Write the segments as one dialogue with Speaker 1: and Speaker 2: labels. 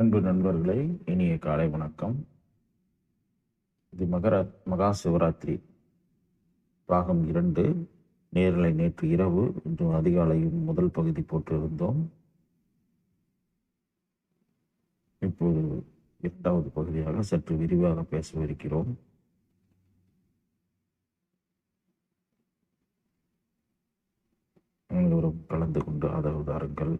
Speaker 1: அன்பு நண்பர்களே இனிய காலை வணக்கம். இது மகரா மகா சிவராத்திரி பாகம் இரண்டு நேர்களை நேற்று இரவு இன்று அதிகாலையும் முதல் பகுதி போட்டிருந்தோம் இப்போது இரண்டாவது பகுதியாக சற்று விரிவாக பேசவிருக்கிறோம். அனைவரும் கலந்து கொண்டு ஆதரவு தாருங்கள்.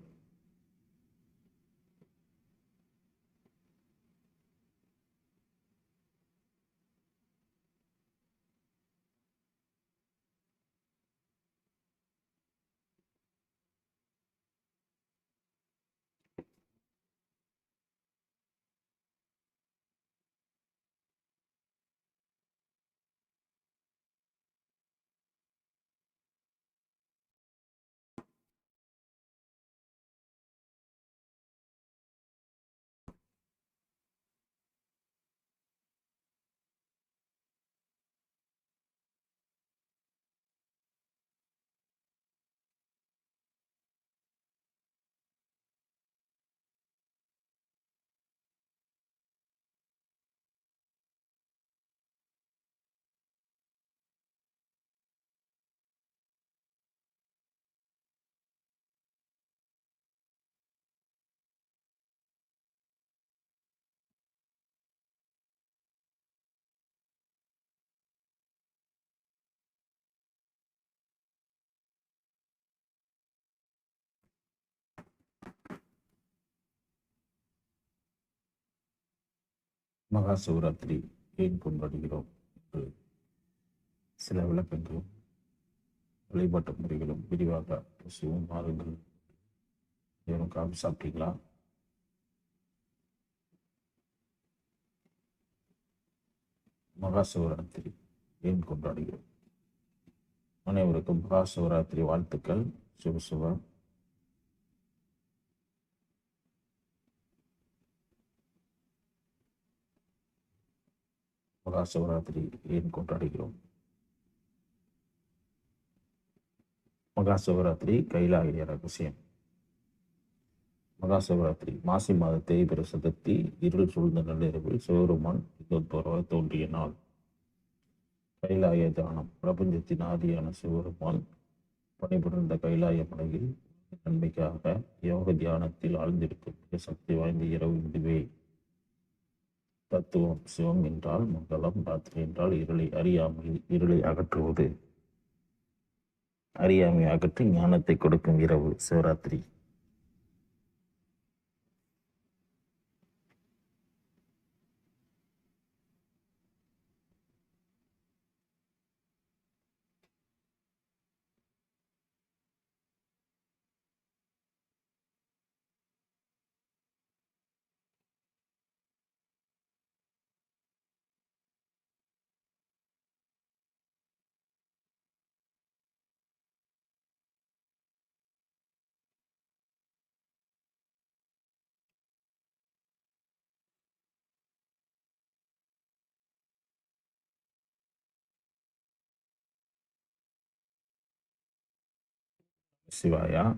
Speaker 1: மகா சிவராத்திரி ஏன் கொண்டாடுகிறோம் என்று சில விளக்கங்களும் வழிபாட்டு முறைகளும் விரிவாக பேசுவோம். மாறுங்கள் எவரும் காபி சாப்பிட்டீங்களா? மகா சிவராத்திரி ஏன் கொண்டாடுகிறோம்? அனைவருக்கும் மகா சிவராத்திரி வாழ்த்துக்கள். சுப சுப. மகா சிவராத்திரி ஏன் கொண்டாடுகிறோம்? மகா சிவராத்திரி கைலாய ரகசியம். மகா சிவராத்திரி மாசி மாத தேய்பிர சதுர்த்தி இருள் சூழ்ந்த நள்ளிரவில் சிவபெருமான் யுகோத்பவராக தோன்றிய நாள். கைலாய தானம். பிரபஞ்சத்தின் ஆதியான சிவபெருமான் பணிபுரிந்த கைலாய மலையில் நன்மைக்காக யோக தியானத்தில் ஆழ்ந்திருக்கும் மிக சக்தி வாய்ந்த இரவு இதுவே தத்துவம் சிவம் என்றால் மங்களம் ராத்திரி என்றால் இருளை அறியாமை இருளை அகற்றுவது. அறியாமை அகற்றி ஞானத்தை கொடுக்கும் இரவு சிவராத்திரி. சிவாயா.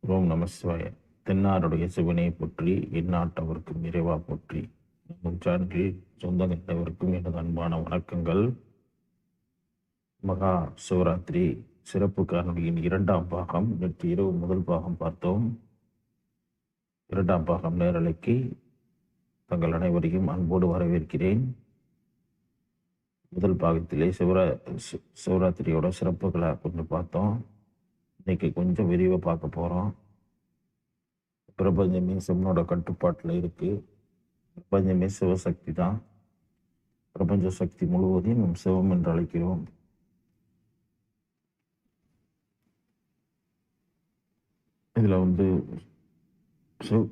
Speaker 1: ஓம் நம சிவாய. தென்னாருடைய சிவனை போற்றி எந்நாட்டவருக்கும் இறைவா போற்றி. நூற்றாண்டில் சொந்த கண்டவருக்கும் எனது அன்பான வணக்கங்கள். மகா சிவராத்திரி சிறப்பு காணொலியின் இரண்டாம் பாகம் நேற்று இரவு முதல் பாகம் பார்த்தோம். இரண்டாம் பாகம் நேரலைக்கு தங்கள் அனைவரையும் அன்போடு வரவேற்கிறேன். முதல் பாகத்திலே சிவரா சி- சிவராத்திரியோட சிறப்புகளை கொஞ்சம் பார்த்தோம். இன்னைக்கு கொஞ்சம் விரிவாக பார்க்க போகிறோம் பிரபஞ்சமே சிவனோட கட்டுப்பாட்டில் இருக்கு. பிரபஞ்சமே சிவசக்தி தான். பிரபஞ்ச சக்தி முழுவதையும் நம் சிவம் என்று அழைக்கிறோம். இதில் வந்து சிவ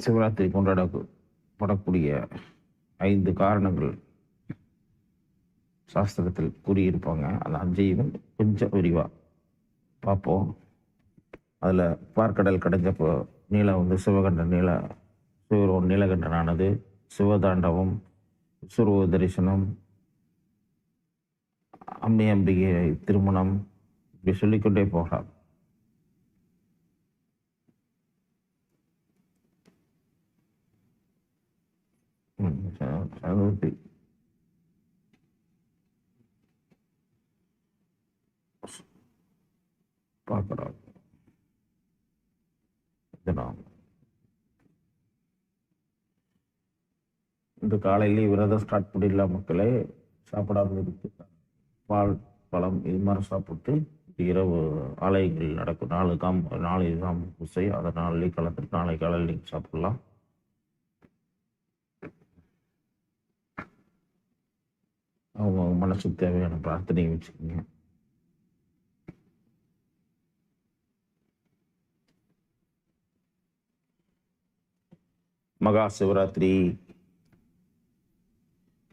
Speaker 1: சிவராத்திரி கொண்டாடப்படக்கூடிய ஐந்து காரணங்கள் சாஸ்திரத்தில் கூறியிருப்பாங்க. அந்த அஞ்சையும் கொஞ்சம் விரிவாக பார்ப்போம். அதில் பார்க்கடல் கடைஞ்சப்போ நீளம் வந்து சிவகண்ட நீள சிவரோன் நீலகண்டனானது சிவதாண்டவம் சுருவ தரிசனம் அம்மையம்பிகை திருமணம் இப்படி சொல்லிக்கொண்டே போகலாம். அறுபத்தி. பார்க்கலாம் தினம் இந்த காலையிலேயே விரதம் ஸ்டார்ட் பண்ணிடல மக்களே? சாப்பிடாமல் இருக்கு. பால் பழம் இது மாதிரி சாப்பிட்டு இரவு ஆலயங்கள் நடக்கும். நாலு காம் நாலு காம் பூசை. அதை நாளைக்கு கலந்துட்டு நாளை காலையில் நீங்கள் சாப்பிடலாம் அவங்க அவங்க மனசுக்கு தேவையான பிரார்த்தனையை வச்சுக்கோங்க. மகா சிவராத்திரி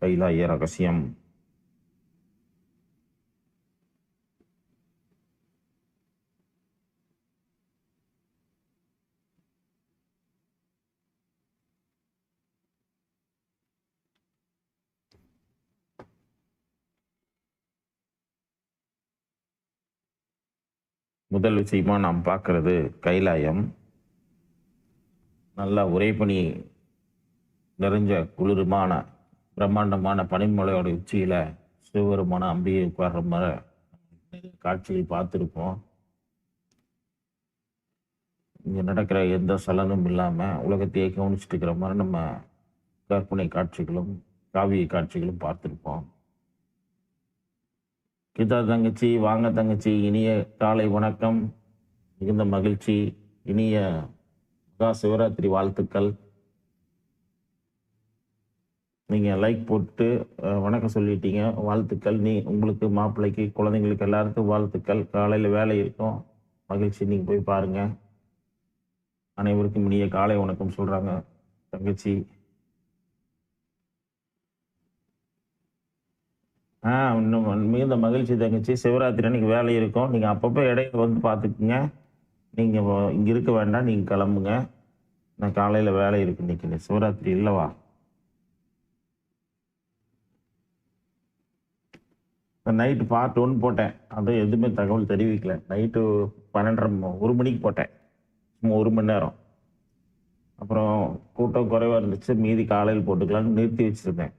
Speaker 1: கைலாய ரகசியம். முதல் விஷயமா நாம் பார்க்கறது கைலாயம். நல்லா உரைப்பணி நிறைஞ்ச குளிருமான பிரம்மாண்டமான பனிமலையோட உச்சியில சிவபெருமான அம்பிகை உட்கார்ற மாதிரி காட்சியை பார்த்துருப்போம். இங்க நடக்கிற எந்த சலனும் இல்லாம உலகத்தையே கவனிச்சுட்டு இருக்கிற மாதிரி நம்ம கற்பனை காட்சிகளும் காவிய காட்சிகளும் பார்த்துருப்போம். கீதா தங்கச்சி வாங்க தங்கச்சி இனிய காலை வணக்கம். மிகுந்த மகிழ்ச்சி. இனிய மகா சிவராத்திரி வாழ்த்துக்கள். நீங்கள் லைக் போட்டு வணக்கம் சொல்லிட்டீங்க. வாழ்த்துக்கள். நீ உங்களுக்கு மாப்பிள்ளைக்கு குழந்தைங்களுக்கு எல்லாருக்கும் வாழ்த்துக்கள். காலையில் வேலை இருக்கும். மகிழ்ச்சி. நீங்கள் போய் பாருங்கள் அனைவருக்கும் இனிய காலை வணக்கம் சொல்கிறாங்க தங்கச்சி. ஆ இன்னும் மிகுந்த மகிழ்ச்சி தங்கச்சி. சிவராத்திரி அன்னைக்கு வேலை இருக்கும். நீங்கள் அப்பப்போ இடையில வந்து பார்த்துக்குங்க நீங்கள் இங்கே இருக்க வேண்டாம். நீங்கள் கிளம்புங்க. நான் காலையில் வேலை இருக்கு இன்னைக்கு. சிவராத்திரி இல்லைவா நைட்டு பார்ட் ஒன் போட்டேன். அது எதுவுமே தகவல் தெரிவிக்கல. நைட்டு பன்னெண்டரை ஒரு மணிக்கு போட்டேன். சும்மா ஒரு மணி நேரம். அப்புறம் கூட்டம் குறைவாக இருந்துச்சு. மீதி காலையில் போட்டுக்கலான்னு நிறுத்தி வச்சுருந்தேன்.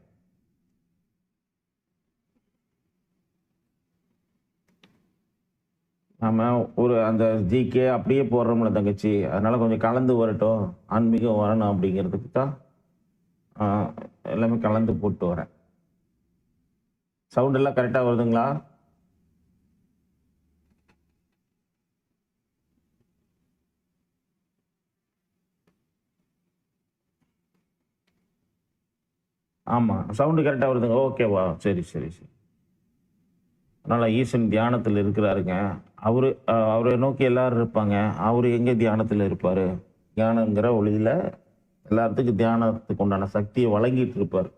Speaker 1: நம்ம ஒரு அந்த ஜிகே அப்படியே போடுறோம்ல தங்கச்சி. அதனால கொஞ்சம் கலந்து வரட்டும். ஆன்மீகம் வரணும் அப்படிங்கிறதுக்கு தான் எல்லாமே கலந்து போட்டு வரேன். சவுண்ட் எல்லாம் கரெக்டாக வருதுங்களா? ஆமாம் சவுண்டு கரெக்டாக வருதுங்க. ஓகேவா சரி சரி சரி. அதனால் ஈசன் தியானத்தில் இருக்கிறாருங்க. அவரு அவரை நோக்கி எல்லாரும் இருப்பாங்க. அவர் எங்கே தியானத்தில் இருப்பார்? தியானங்கிற ஒளியில் எல்லாத்துக்கும் தியானத்துக்கு உண்டான சக்தியை வழங்கிட்டு இருப்பார்.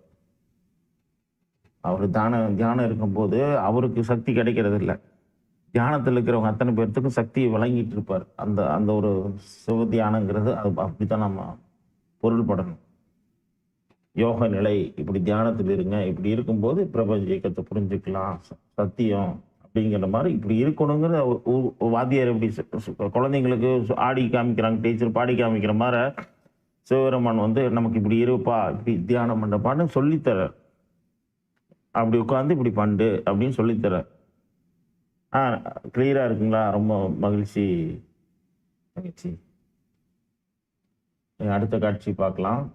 Speaker 1: அவர் தான தியானம் இருக்கும்போது அவருக்கு சக்தி கிடைக்கிறது இல்லை தியானத்தில் இருக்கிறவங்க அத்தனை பேர்த்துக்கும் சக்தியை வழங்கிட்டு இருப்பார். அந்த அந்த ஒரு சிவ தியானங்கிறது அது அப்படித்தான் நம்ம பொருள்படணும். யோக நிலை இப்படி தியானத்தில் இருங்க இப்படி இருக்கும்போது பிரபஞ்ச இயக்கத்தை புரிஞ்சுக்கலாம். ச- சத்தியம் அப்படிங்கிற மாதிரி இப்படி இருக்கணுங்கிற வாத்தியார் எப்படி குழந்தைங்களுக்கு ஆடி காமிக்கிறாங்க டீச்சர் பாடி காமிக்கிற மாதிரி. சிவபெருமான் வந்து நமக்கு இப்படி இருப்பா இப்படி தியானம் பண்ணப்பான்னு சொல்லித்தர அப்படி உட்காந்து இப்படி பண்ணு அப்படின்னு சொல்லித்தர ஆ கிளியராக இருக்குங்களா? ரொம்ப மகிழ்ச்சி. மகிழ்ச்சி. அடுத்த காட்சி பார்க்கலாம்.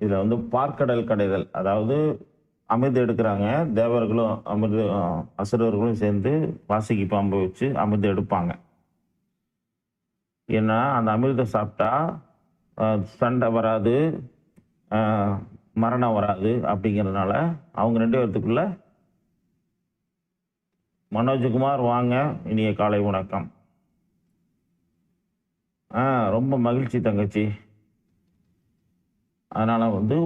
Speaker 1: இதில் வந்து பார்க்கடல் கடைதல் அதாவது அமிர்தம் எடுக்கிறாங்க. தேவர்களும் அமிர்த அசுரர்களும் சேர்ந்து வாசிக்கு பாம்பை வச்சு அமிர்தம் எடுப்பாங்க. ஏன்னா அந்த அமிர்தம் சாப்பிட்டா சண்டை வராது மரணம் வராது அப்படிங்கிறதுனால அவங்க ரெண்டு பேர்த்துக்குள்ள மனோஜ்குமார் வாங்க இனிய காலை வணக்கம். ஆ ரொம்ப மகிழ்ச்சி தங்கச்சி. அதனால வந்து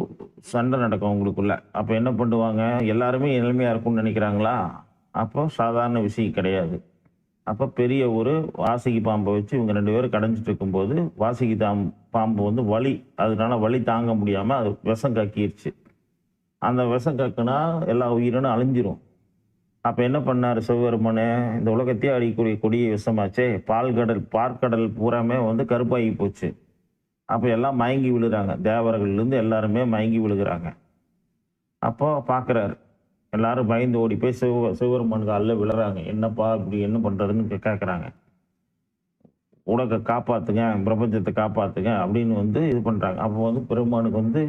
Speaker 1: சண்டை நடக்கும் உங்களுக்குள்ள. அப்போ என்ன பண்ணுவாங்க? எல்லாருமே எளிமையா இருக்கும்னு நினைக்கிறாங்களா? அப்போ சாதாரண விஷயம் கிடையாது. அப்போ பெரிய ஒரு வாசிக்கு பாம்பை வச்சு இவங்க ரெண்டு பேரும் கடைஞ்சிட்டு இருக்கும்போது வாசிக்கு தாம் பாம்பு வந்து வலி. அதனால வலி தாங்க முடியாமல் அது விஷம் கக்கிருச்சு. அந்த விஷம் கக்குனா எல்லா உயிரினும் அழிஞ்சிரும். அப்போ என்ன பண்ணாரு சிவபெருமனு? இந்த உலகத்தையே அடிக்கூடிய கொடிய விஷமாச்சே. பால் கடல் பார்க்கடல் பூராமே வந்து கருப்பாகி போச்சு. அப்போ எல்லாம் மயங்கி விழுகிறாங்க தேவர்கள்லேருந்து எல்லாருமே மயங்கி விழுகிறாங்க. அப்போ பார்க்குறாரு எல்லாரும் பயந்து ஓடி போய் சிவ சிவபெருமான் காலில் விழுறாங்க. என்னப்பா இப்படி என்ன பண்ணுறதுன்னு கேட்குறாங்க உலக காப்பாற்றுங்க பிரபஞ்சத்தை காப்பாற்றுங்க அப்படின்னு வந்து இது பண்ணுறாங்க அப்போ வந்து பெருமானுக்கு வந்து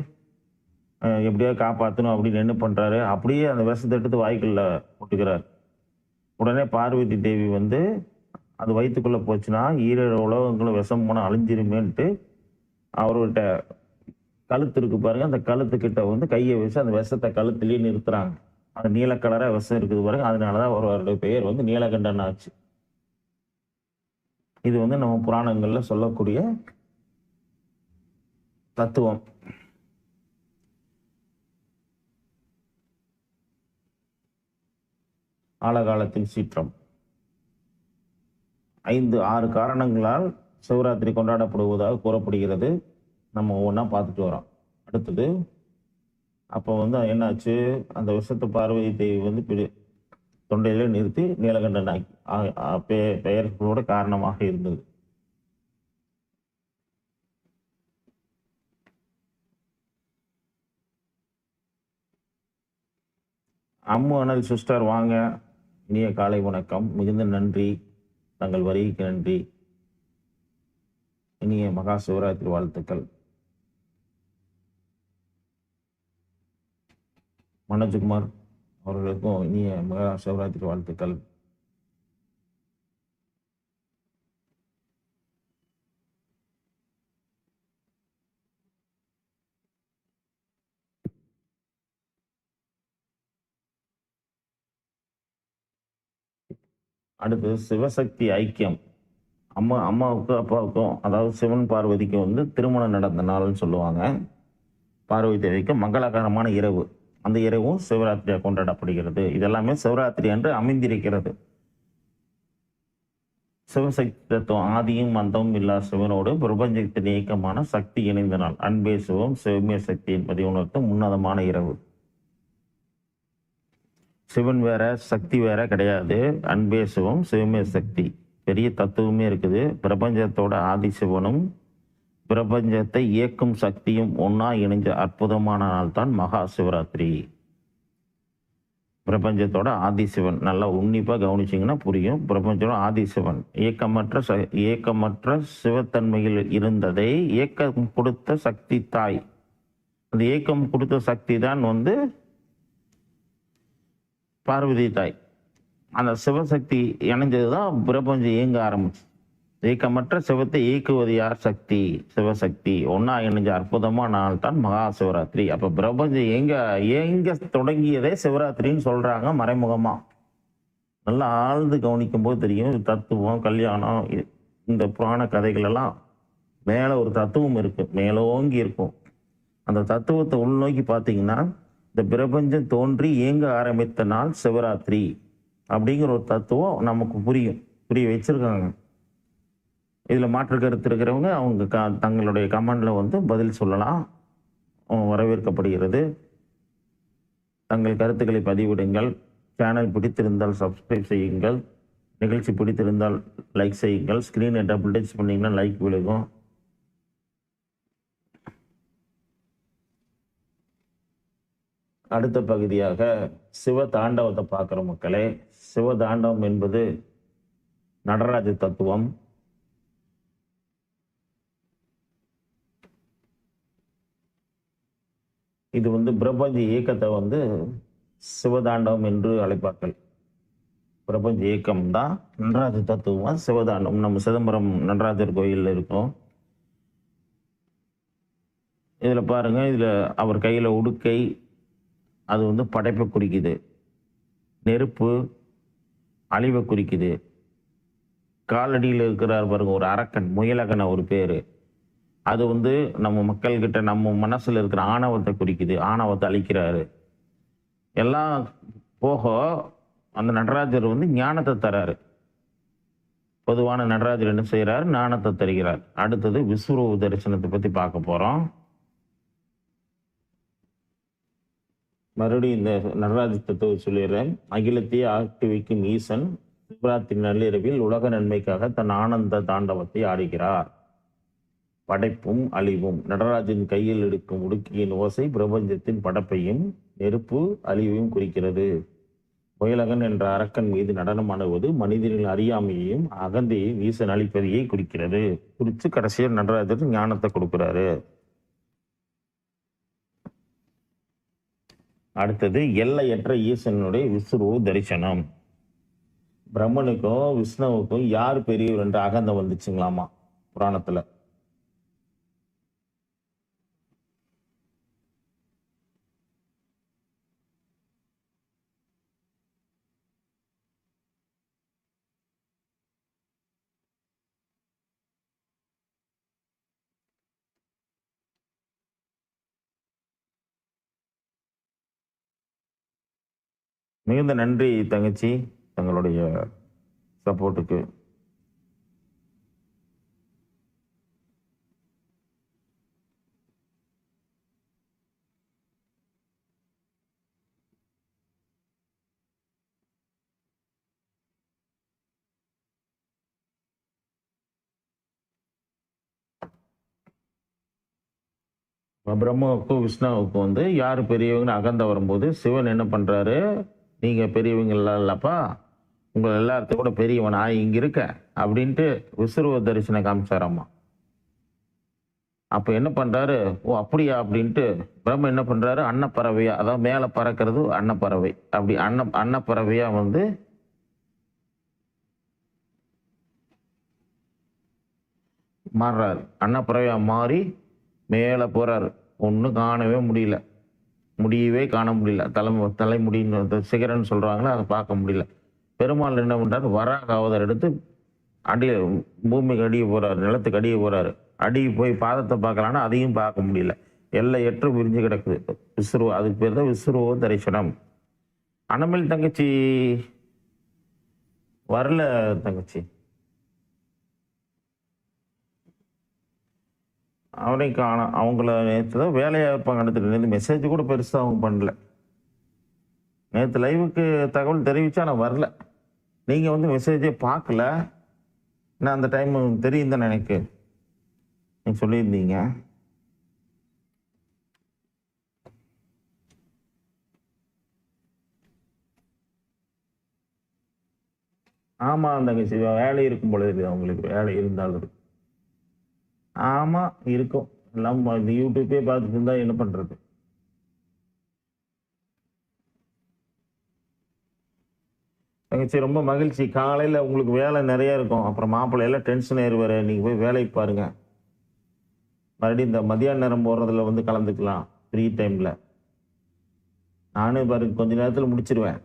Speaker 1: எப்படியோ காப்பாற்றணும் அப்படின்னு என்ன பண்ணுறாரு அப்படியே அந்த விஷத்தை எடுத்து வாய்க்குள்ள போட்டுக்கிறார். உடனே பார்வதி தேவி வந்து அது வயிற்றுக்குள்ளே போச்சுன்னா ஈரேழு உலகங்களும் விஷம் போனால் அழிஞ்சிருமேன்ட்டு அவர்கிட்ட கழுத்து இருக்கு பாருங்க. அந்த கழுத்துக்கிட்ட வந்து கையை வச்சு அந்த விஷத்தை கழுத்துலயே நிறுத்துறாங்க. அந்த நீல விஷம் இருக்குது பாருங்க. அதனாலதான் அவருடைய பெயர் வந்து நீலகண்டன் ஆச்சு. இது வந்து நம்ம புராணங்கள்ல சொல்லக்கூடிய தத்துவம். ஆழகாலத்தில் சீற்றம். ஐந்து ஆறு காரணங்களால் சிவராத்திரி கொண்டாடப்படுவதாக கூறப்படுகிறது. நம்ம ஒவ்வொன்றா பார்த்துட்டு வரோம். அடுத்தது அப்போ வந்து என்னாச்சு? அந்த விஷத்து பார்வதி தேவி வந்து பிடி தொண்டையில நிறுத்தி நீலகண்டன் ஆக்கி ஆ- பெயர்களோட காரணமாக இருந்தது. அம்மு அனல் சிஸ்டர் வாங்க. இனிய காலை வணக்கம். மிகுந்த நன்றி. தங்கள் வருகைக்கு நன்றி. இனிய மகா சிவராத்திரி வாழ்த்துக்கள். மனோஜ்குமார் அவர்களுக்கும் இனிய மகா சிவராத்திரி வாழ்த்துக்கள். அடுத்து சிவசக்தி ஐக்கியம். அம்மா அம்மாவுக்கும் அப்பாவுக்கும் அதாவது சிவன் பார்வதிக்கும் வந்து திருமணம் நடந்த நாள்னு சொல்லுவாங்க. பார்வதி தேவிக்கு மங்களகரமான இரவு. அந்த இரவும் சிவராத்திரியாக கொண்டாடப்படுகிறது. இதெல்லாமே சிவராத்திரி என்று அமைந்திருக்கிறது. சிவசக்தி தத்துவம் ஆதியும் அந்தமும் இல்லா சிவனோடு பிரபஞ்சத்தின் இயக்கமான சக்தி இணைந்த நாள். அன்பே சிவம் சிவமே சக்தி என்பதை உணர்த்தும் உன்னதமான இரவு. சிவன் வேற சக்தி வேற கிடையாது. அன்பே சிவம் சிவமே சக்தி. பெரிய தத்துவமே இருக்குது. பிரபஞ்சத்தோட ஆதி சிவனும் பிரபஞ்சத்தை இயக்கும் சக்தியும் ஒன்னா இணைஞ்ச அற்புதமான நாள் தான் மகா சிவராத்திரி. பிரபஞ்சத்தோட ஆதிசிவன். நல்லா உன்னிப்பா கவனிச்சிங்கன்னா புரியும். பிரபஞ்சத்தோட ஆதிசிவன். இயக்கமற்ற ச இயக்கமற்ற சிவத்தன்மையில் இருந்ததை இயக்கம் கொடுத்த சக்தி தாய். அந்த இயக்கம் கொடுத்த சக்தி தான் வந்து பார்வதி தாய். அந்த சிவசக்தி இணைஞ்சது தான் பிரபஞ்சம் இயங்க ஆரம்பிச்சு. இயக்கமற்ற சிவத்தை இயக்குவது யார்? சக்தி சிவசக்தி. ஒன்னா இணைஞ்ச அற்புதமான நாள் தான் மகா சிவராத்திரி அப்ப பிரபஞ்சம் எங்க எங்க தொடங்கியதே சிவராத்திரின்னு சொல்றாங்க மறைமுகமா. நல்லா ஆழ்ந்து கவனிக்கும் போது தெரியும் தத்துவம் கல்யாணம் இந்த புராண கதைகள் எல்லாம் மேல ஒரு தத்துவம் இருக்கு மேலோங்கி இருக்கும். அந்த தத்துவத்தை உள்நோக்கி பார்த்தீங்கன்னா இந்த பிரபஞ்சம் தோன்றி இயங்க ஆரம்பித்த நாள் சிவராத்திரி. அப்படிங்கிற ஒரு தத்துவம் நமக்கு புரியும். புரிய வச்சிருக்காங்க. இதில் மாற்று கருத்து இருக்கிறவங்க அவங்க க தங்களுடைய கமெண்டில் வந்து பதில் சொல்லலாம். வரவேற்கப்படுகிறது. தங்கள் கருத்துக்களை பதிவிடுங்கள். சேனல் பிடித்திருந்தால் சப்ஸ்கிரைப் செய்யுங்கள். நிகழ்ச்சி பிடித்திருந்தால் லைக் செய்யுங்கள். ஸ்க்ரீனை டபுள் டச் பண்ணிங்கன்னா லைக் விழுகும். அடுத்த பகுதியாக சிவ தாண்டவத்தை பார்க்குற மக்களே சிவதாண்டவம் என்பது நடராஜ தத்துவம். இது வந்து பிரபஞ்ச இயக்கத்தை வந்து சிவதாண்டவம் என்று அழைப்பார்கள். பிரபஞ்ச இயக்கம் தான் நடராஜ தத்துவம் சிவதாண்டவம் நம்ம சிதம்பரம் நடராஜர் கோயிலில் இருக்கும். இதில் பாருங்க இதில் அவர் கையில் உடுக்கை அது வந்து படைப்பை குறிக்குது. நெருப்பு அழிவை குறிக்குது. காலடியில் இருக்கிறார் பாருங்க ஒரு அரக்கன் முயலகன ஒரு பேர். அது வந்து நம்ம மக்கள்கிட்ட நம்ம மனசில் இருக்கிற ஆணவத்தை குறிக்குது ஆணவத்தை அழிக்கிறாரு. எல்லாம் போக அந்த நடராஜர் வந்து ஞானத்தை தராரு. பொதுவான நடராஜர் என்ன செய்கிறார் ஞானத்தை தருகிறார். அடுத்தது விஸ்வரூப தரிசனத்தை பற்றி பார்க்க போகிறோம் மறுபடியும் இந்த நடராஜ தத்துவம் சொல்லிடுறேன். அகிலத்தையே ஆக்கிவிக்கும் ஈசன் சிவராத்திரி நள்ளிரவில் உலக நன்மைக்காக தன் ஆனந்த தாண்டவத்தை ஆடுகிறார். படைப்பும் அழிவும். நடராஜன் கையில் எடுக்கும் உடுக்கியின் ஓசை பிரபஞ்சத்தின் படைப்பையும் நெருப்பு அழிவையும் குறிக்கிறது. முயலகன் என்ற அரக்கன் மீது நடனமாடுவது மனிதனின் அறியாமையையும் அகந்தையும் ஈசன் அழிப்பதையை குறிக்கிறது. குறித்து கடைசியில் நடராஜர் ஞானத்தை கொடுக்கிறாரு. அடுத்தது எல்லையற்ற ஈசனுடைய விஸ்ருவ தரிசனம். பிரம்மனுக்கும் விஷ்ணுவுக்கும் யார் பெரியவர் என்ற அகந்தம் வந்துச்சுங்களாமா? புராணத்துல. மிகுந்த நன்றி தங்கச்சி. தங்களுடைய சப்போர்ட்டுக்கு பிரம்மாவுக்கும் விஷ்ணாவுக்கும் வந்து யார் பெரியவங்கன்னு அகந்த வரும்போது சிவன் என்ன பண்றாரு? நீங்க பெரியவங்களா இல்லப்பா உங்களை எல்லாத்தையும் கூட பெரியவன் நான் இங்கே இருக்கேன் அப்படின்ட்டு விசுருவ தரிசனம் காமிச்சாராம்மா அப்போ என்ன பண்றாரு? ஓ அப்படியா அப்படின்ட்டு பிரம்ம என்ன பண்றாரு? அன்னப்பறவையா அதாவது மேலே பறக்கிறது அன்னப்பறவை. அப்படி அன்ன அன்னப்பறவையா வந்து மாறுறாரு. அன்னப்பறவையா மாறி மேலே போறாரு. ஒன்றும் காணவே முடியல. முடியவே காண முடியல. தலை தலைமுடின்னு சிகரன் சிகரன்னு அதை பார்க்க முடியல. பெருமாள் என்ன பண்றாரு? வராக அவதாரம் எடுத்து அடி பூமிக்கு அடிய போகிறார் நிலத்துக்கு அடிய போகிறாரு அடி போய் பாதத்தை பார்க்கலான்னா அதையும் பார்க்க முடியல. எல்லையற்று விரிஞ்சு கிடக்குது. விஸ்ருவ அதுக்கு பேர் தான் விஸ்ருவ தரிசனம். அனமில் தங்கச்சி வரல தங்கச்சி. அவனை காண அவங்கள நேற்று தான் வேலையாக இருப்பாங்க. நேற்று மெசேஜ் கூட பெருசாக அவங்க பண்ணல. நேற்று லைவுக்கு தகவல் தெரிவிச்சா நான் வரல. நீங்கள் வந்து மெசேஜே பார்க்கல. நான் அந்த டைம் தெரியும்தானே எனக்கு? நீங்கள் சொல்லியிருந்தீங்க. ஆமாம் தங்கச்சி வேலை இருக்கும் பொழுது அவங்களுக்கு வேலை இருந்தாலும். ஆமாம் இருக்கும். எல்லாம் இந்த யூடியூப்பே பார்த்துட்டு என்ன பண்ணுறது தங்கச்சி ரொம்ப மகிழ்ச்சி. காலையில் உங்களுக்கு வேலை நிறைய இருக்கும். அப்புறம் மாப்பிள்ளை எல்லாம் டென்ஷன் ஏறுவார் நீங்கள் போய் வேலைக்கு பாருங்க. மறுபடியும் இந்த மதியான நேரம் போடுறதுல வந்து கலந்துக்கலாம் ஃப்ரீ டைமில் நானும் பாரு கொஞ்ச நேரத்தில் முடிச்சிருவேன்.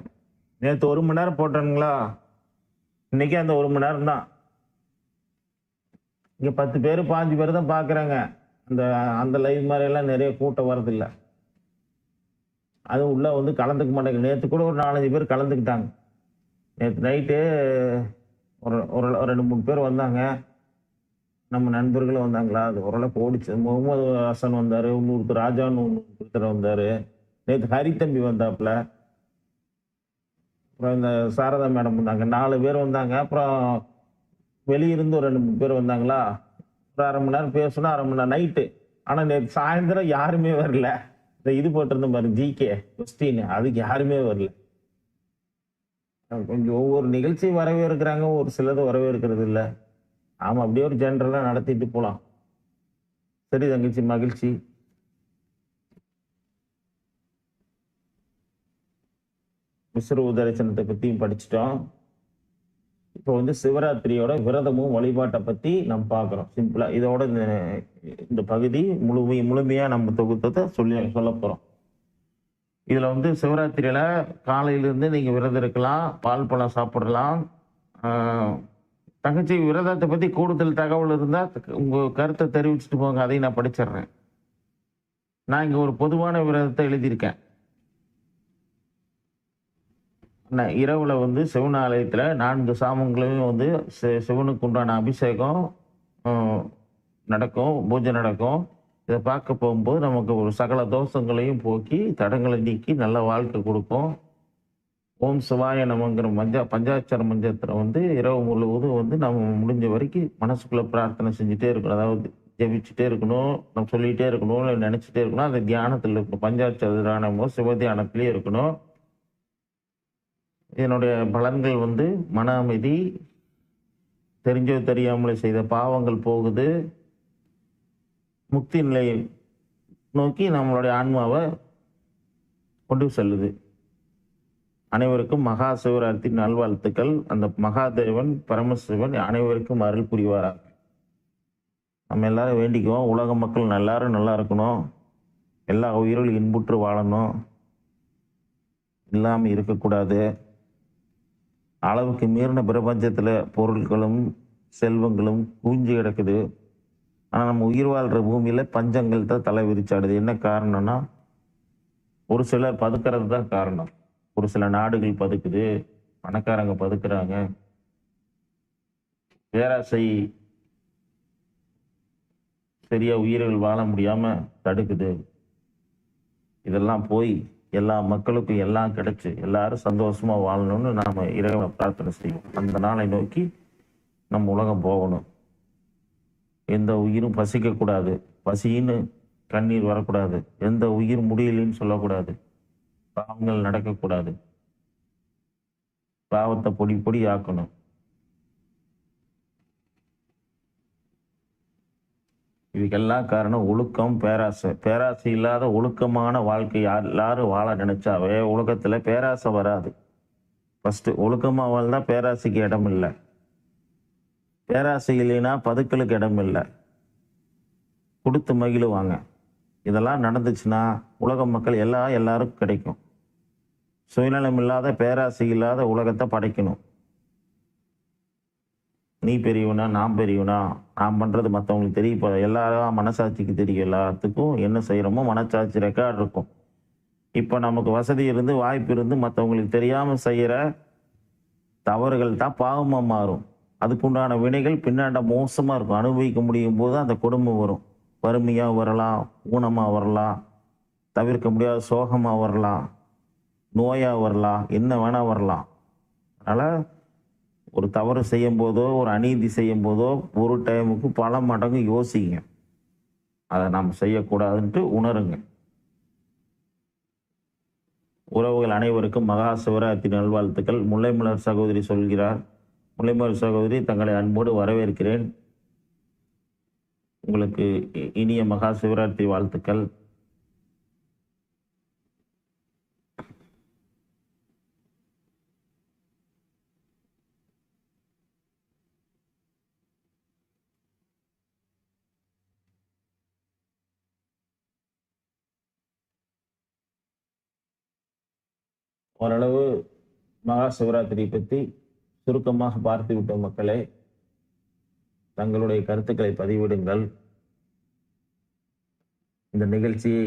Speaker 1: நேற்று ஒரு மணி நேரம் போட்டேனுங்களா? இன்னைக்கே அந்த ஒரு மணி நேரம் தான் இங்கே பத்து பேர் பாஞ்சு பேர் தான் பார்க்குறாங்க அந்த அந்த லைவ் மாதிரியெல்லாம் நிறைய கூட்டம் வரதில்லை அது உள்ளே வந்து கலந்துக்க மாட்டேங்க நேற்று கூட ஒரு நாலஞ்சு பேர் கலந்துக்கிட்டாங்க. நேற்று நைட்டு ஒரு ஒரு ஒரு ரெண்டு மூணு பேர் வந்தாங்க. நம்ம நண்பர்களும் வந்தாங்களா? அது ஓரளவுக்கு ஓடிச்சு. முகமது ஹசன் வந்தார் இன்னொருத்தர் ராஜான்னு ஒருத்தர் வந்தார். நேற்று ஹரித்தம்பி வந்தாப்புல. அப்புறம் இந்த சாரதா மேடம் வந்தாங்க. நாலு பேர் வந்தாங்க. அப்புறம் வெளியிருந்து ஒரு ரெண்டு மூணு பேர் வந்தாங்களா? ஒரு அரை மணி நேரம் பேசணும் அரை மணி நேரம் நைட்டு ஆனால் நேற்று சாயந்தரம் யாருமே வரல. இந்த இது போட்டிருந்தேன் பாரு ஜிகே கொஸ்டின் அதுக்கு யாருமே வரல. கொஞ்சம் ஒவ்வொரு நிகழ்ச்சி வரவே இருக்கிறாங்க ஒரு சிலது வரவே இருக்கிறது இல்லை. ஆமாம் அப்படியே ஒரு ஜென்ரலாக நடத்திட்டு போகலாம் சரி தங்கச்சி மகிழ்ச்சி. விஸ்வரூப தரிசனத்தை பற்றியும் படிச்சிட்டோம். இப்போ வந்து சிவராத்திரியோட விரதமும் வழிபாட்டை பற்றி நம்ம பார்க்குறோம். சிம்பிளாக இதோட இந்த இந்த பகுதி முழுமை முழுமையாக நம்ம தொகுத்ததை சொல்லி சொல்ல போகிறோம் இதில் வந்து சிவராத்திரியில் காலையிலேருந்து நீங்கள் விரதம் இருக்கலாம் பால் பழம் சாப்பிடலாம். தங்கச்சி விரதத்தை பற்றி கூடுதல் தகவல் இருந்தால் உங்கள் கருத்தை தெரிவிச்சுட்டு போங்க அதையும் நான் படிச்சிடுறேன். நான் இங்கே ஒரு பொதுவான விரதத்தை எழுதியிருக்கேன் நான் இரவுல வந்து சிவன் ஆலயத்தில் நான்கு சாமங்களையும் வந்து சி- சிவனுக்கு உண்டான அபிஷேகம் நடக்கும் பூஜை நடக்கும். இதை பார்க்க போகும்போது நமக்கு ஒரு சகல தோஷங்களையும் போக்கி தடங்களை நீக்கி நல்ல வாழ்க்கை கொடுக்கும் ஓம் சிவாய நமங்கிற மஞ்சா பஞ்சாட்சர மஞ்சத்தில் வந்து இரவு முழுவதும் வந்து நம்ம முடிஞ்ச வரைக்கும் மனசுக்குள்ளே பிரார்த்தனை செஞ்சுட்டே இருக்கணும். அதாவது ஜெபிச்சுட்டே இருக்கணும் நம்ம சொல்லிகிட்டே இருக்கணும் இல்லை நினச்சிட்டே இருக்கணும். அந்த தியானத்தில் இருக்கணும். பஞ்சாட்சரானமோ சிவ தியானத்துலேயே இருக்கணும். இதனுடைய பலன்கள் வந்து மன அமைதி தெரிஞ்சோ தெரியாமலே செய்த பாவங்கள் போகுது. முக்தி நிலையை நோக்கி நம்மளுடைய ஆன்மாவை கொண்டு செல்லுது. அனைவருக்கும் மகா சிவராத்திரி நல்வாழ்த்துக்கள். அந்த மகாதேவன் பரமசிவன் அனைவருக்கும் அருள் புரிவாராக. நம்ம எல்லாரும் வேண்டிக்குவோம். உலக மக்கள் எல்லாரும் நல்லா இருக்கணும். எல்லா உயிர்களும் இன்புற்று வாழணும். இல்லாமல் இருக்கக்கூடாது. அளவுக்கு மீறின பிரபஞ்சத்தில் பொருட்களும் செல்வங்களும் கூஞ்சி கிடக்குது. ஆனால் நம்ம உயிர் வாழ்கிற பூமியில் பஞ்சங்கள் தான் தலை விரிச்சாடுது. என்ன காரணம்னா ஒரு சிலர் பதுக்கிறது தான் காரணம். ஒரு சில நாடுகள் பதுக்குது பணக்காரங்க பதுக்குறாங்க. பேராசை சரியா உயிர்கள் வாழ முடியாம தடுக்குது. இதெல்லாம் போய் எல்லா மக்களுக்கும் எல்லாம் கிடைச்சு எல்லாரும் சந்தோஷமா வாழணும்னு நாம இறைவனை பிரார்த்தனை செய்வோம். அந்த நாளை நோக்கி நம்ம உலகம் போகணும். எந்த உயிரும் பசிக்க கூடாது. பசின்னு கண்ணீர் வரக்கூடாது. எந்த உயிர் முடியலன்னு சொல்லக்கூடாது. பாவங்கள் நடக்கக்கூடாது. பாவத்தை பொடி பொடி ஆக்கணும். இதுக்கெல்லாம் காரணம் ஒழுக்கம் பேராசை. பேராசை இல்லாத ஒழுக்கமான வாழ்க்கை யார் எல்லாரும் வாழ நினைச்சாவே உலகத்துல பேராசை வராது. ஃபஸ்ட்டு ஒழுக்கமாக வாழ்ந்தால் பேராசைக்கு இடம் இல்லை. பேராசை இல்லைன்னா பதுக்கலுக்கு இடம் இல்லை. கொடுத்து மகிழுவாங்க. இதெல்லாம் நடந்துச்சுன்னா உலக மக்கள் எல்லா எல்லாருக்கும் கிடைக்கும். சுயநலம் இல்லாத பேராசை இல்லாத உலகத்தை படைக்கணும். நீ பெரியவனா நான் பெரியவனா? நான் பண்ணுறது மற்றவங்களுக்கு தெரியும் இப்போ எல்லாரும் மனசாட்சிக்கு தெரியும். எல்லாத்துக்கும் என்ன செய்கிறோமோ மனசாட்சி ரெக்கார்டு இருக்கும். இப்போ நமக்கு வசதி இருந்து வாய்ப்பு இருந்து மற்றவங்களுக்கு தெரியாமல் செய்கிற தவறுகள் தான் பாவமாக மாறும். அதுக்குண்டான வினைகள் பின்னாண்ட மோசமாக இருக்கும். அனுபவிக்க முடியும் போது அந்த குடும்பம் வரும். வறுமையாக வரலாம் ஊனமாக வரலாம் தவிர்க்க முடியாத சோகமாக வரலாம் நோயாக வரலாம் என்ன வேணால் வரலாம். அதனால் ஒரு தவறு செய்யும் போதோ ஒரு அநீதி செய்யும் போதோ ஒரு டைமுக்கு பல மடங்கு யோசிங்க. அதை நாம் செய்யக்கூடாதுன்ட்டு உணருங்க. உறவுகள் அனைவருக்கும் மகா சிவராத்திரி நல்வாழ்த்துக்கள். முல்லைமலர் சகோதரி சொல்கிறார் முல்லைமலர் சகோதரி தங்களை அன்போடு வரவேற்கிறேன். உங்களுக்கு இ- இனிய மகா சிவராத்திரி வாழ்த்துக்கள். ஓரளவு மகா சிவராத்திரி பற்றி சுருக்கமாக பார்த்து விட்ட மக்களே. தங்களுடைய கருத்துக்களை பதிவிடுங்கள். இந்த நிகழ்ச்சியை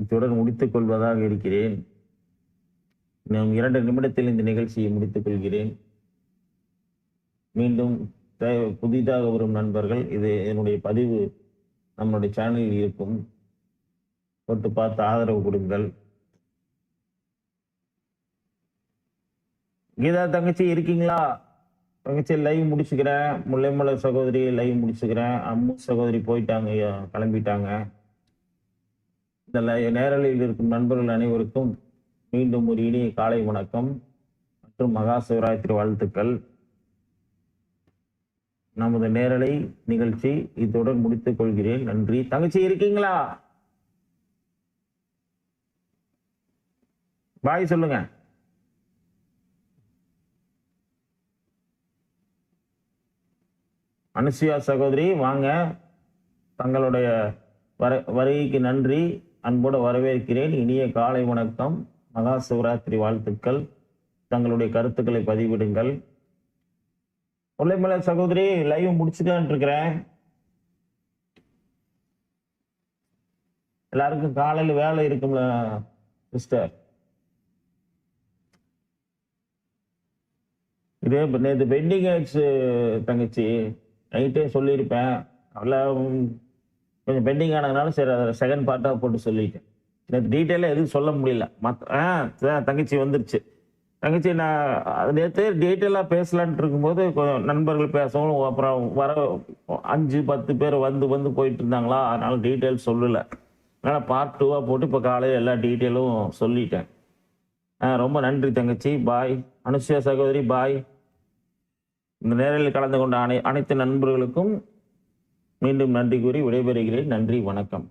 Speaker 1: இத்துடன் முடித்துக் கொள்வதாக இருக்கிறேன். இன்னும் இரண்டு நிமிடத்தில் இந்த நிகழ்ச்சியை முடித்துக் கொள்கிறேன். மீண்டும் புதிதாக வரும் நண்பர்கள் இது என்னுடைய பதிவு நம்மளுடைய சேனலில் இருக்கும். போட்டு பார்த்து ஆதரவு கொடுங்கள். கீதா தங்கச்சி இருக்கீங்களா? தங்கச்சி லைவ் முடிச்சுக்கிறேன். முல்லைமலர் சகோதரி லைவ் முடிச்சுக்கிறேன். அம்மு சகோதரி போயிட்டாங்க கிளம்பிட்டாங்க. இந்த லை- நேரலையில் இருக்கும் நண்பர்கள் அனைவருக்கும் மீண்டும் ஒரு இனிய காலை வணக்கம் மற்றும் மகா சிவராத்திரி வாழ்த்துக்கள். நமது நேரலை நிகழ்ச்சி இத்துடன் முடித்துக் கொள்கிறேன். நன்றி. தங்கச்சி இருக்கீங்களா? பாய் சொல்லுங்க. அனுசுயா சகோதரி வாங்க. தங்களுடைய வர வருகைக்கு நன்றி. அன்போடு வரவேற்கிறேன். இனிய காலை வணக்கம். மகா சிவராத்திரி வாழ்த்துக்கள். தங்களுடைய கருத்துக்களை பதிவிடுங்கள். முல்லைமலை சகோதரி லைவ் முடிச்சுக்கலான் இருக்கிறேன். எல்லாருக்கும் காலையில் வேலை இருக்கும்ல சிஸ்டர் இதே இப்போ நேற்று பெண்டிங் ஆயிடுச்சு தங்கச்சி நைட்டே சொல்லியிருப்பேன். அவ்வளோ கொஞ்சம் பெண்டிங் ஆனதுனால சரி அதை செகண்ட் பார்ட்டாக போட்டு சொல்லிட்டேன். நேற்று டீட்டெயிலாக எதுவும் சொல்ல முடியல. மற்ற ஆ தங்கச்சி வந்துருச்சு. தங்கச்சி நான் நேற்று டீட்டெயிலாக பேசலான்ட்டு இருக்கும்போது கொஞ்சம் நண்பர்கள் பேசவும் அப்புறம் வர அஞ்சு பத்து பேர் வந்து வந்து போயிட்டு இருந்தாங்களா? அதனால டீட்டெயில் சொல்லலை. அதனால் பார்ட் டூவாக போட்டு இப்போ காலையில் எல்லா டீட்டெயிலும் சொல்லிட்டேன். ஆ, ரொம்ப நன்றி தங்கச்சி. பாய் அனுஷ்யா சகோதரி பாய் இந்த நேரில் கலந்து கொண்ட அனை அனைத்து நண்பர்களுக்கும் மீண்டும் நன்றி கூறி விடைபெறுகிறேன். நன்றி வணக்கம்.